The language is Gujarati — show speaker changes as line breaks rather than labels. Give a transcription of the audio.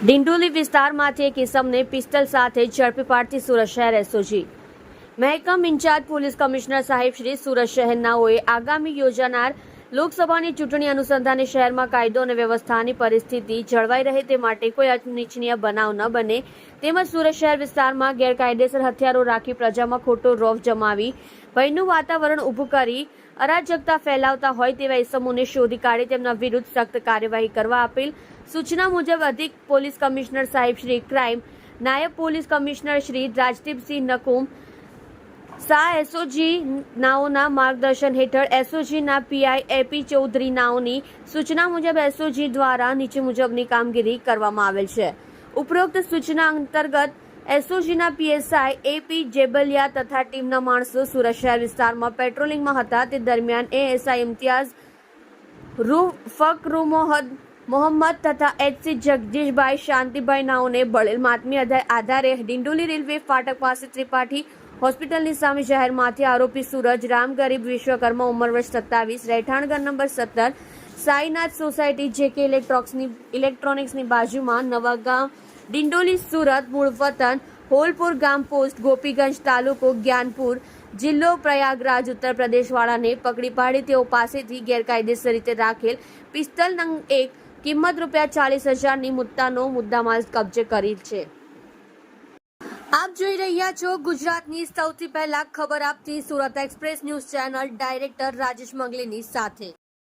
ડિંડોલી વિસ્તારમાંથી એક ઇસમને પિસ્તલ સાથે ઝડપી પાડતી સુરત શહેર એસઓજી. મહેકમ ઇન્ચાર્જ પોલીસ કમિશનર સાહેબ શ્રી સુરત શહેરનાઓએ આગામી યોજાનાર લોકસભાની ચૂંટણી અનુસંધાને શહેરમાં કાયદો અને વ્યવસ્થાની પરિસ્થિતિ જળવાઈ રહે તે માટે કોઈ અનિચ્છનીય બનાવ ન બને. તેમજ સુરત શહેર વિસ્તારમાં ગેરકાયદેસર હથિયારો રાખી પ્રજામાં ખોટો રોફ જમાવી, ભયનું વાતાવરણ ઊભું કરી, અરાજકતા ફેલાવતા હોય તેવા ઇસમોને શોધી કાઢી તેમના વિરુદ્ધ સખ્ત કાર્યવાહી કરવા આપેલ સૂચના મુજબ અધિક પોલીસ કમિશનર સાહેબ શ્રી ક્રાઇમ, નાયબ પોલીસ કમિશનર શ્રી રાજદીપસિંહ નકુમ સા એસઓજી નાઓના માર્ગદર્શન હેઠળ એસઓજીના પીઆઈ એપી ચૌધરી નાઓની સૂચના મુજબ એસઓજી દ્વારા નીચે મુજબની કામગીરી કરવામાં આવેલ છે. ઉપરોક્ત સૂચના અંતર્ગત એસઓજીના પીએસઆઈ એપી જેબલિયા તથા ટીમના માણસો સુરત શહેર વિસ્તારમાં પેટ્રોલિંગમાં હતા. તે દરમિયાન એએસઆઈ ઇમ્તિયાઝ રૂ ફક રૂમોહદ મોહમ્મદ તથા એચસી જગદીશભાઈ શાંતિભાઈ નાઓને બળેલ માતમી આધારે ડિંડોલી રેલવે ફાટક પાસે ત્રિપાઠી હોસ્પિટલની સામે જાહેરમાંથી આરોપી સૂરજ રામ ગરીબ વિશ્વકર્મા ઉંમર વર્ષ સત્તાવીસ રહેઠાણગર નંબર સત્તર, સાઈનાથ સોસાયટી જેકે ઇલેક્ટ્રોક્સની ઇલેક્ટ્રોનિક્સની બાજુમાં નવાગામ ડિંડોલી સુરત મૂળ વતન હોલપુર ગામ પોસ્ટ ગોપીગંજ તાલુકો જ્ઞાનપુર જિલ્લો પ્રયાગરાજ ઉત્તર પ્રદેશવાળાને પકડી પાડી. તેઓ પાસેથી ગેરકાયદેસર રીતે રાખેલ પિસ્તલ નંગ એક કિંમત રૂપિયા ચાલીસ હજારની મુદ્દાનો મુદ્દામાલ કબજે કરી છે. આપ જોઈ રહ્યા છો ગુજરાતની સૌથી પહેલા ખબર આપતી Surat express news channel director Rajesh મંગલીની સાથે.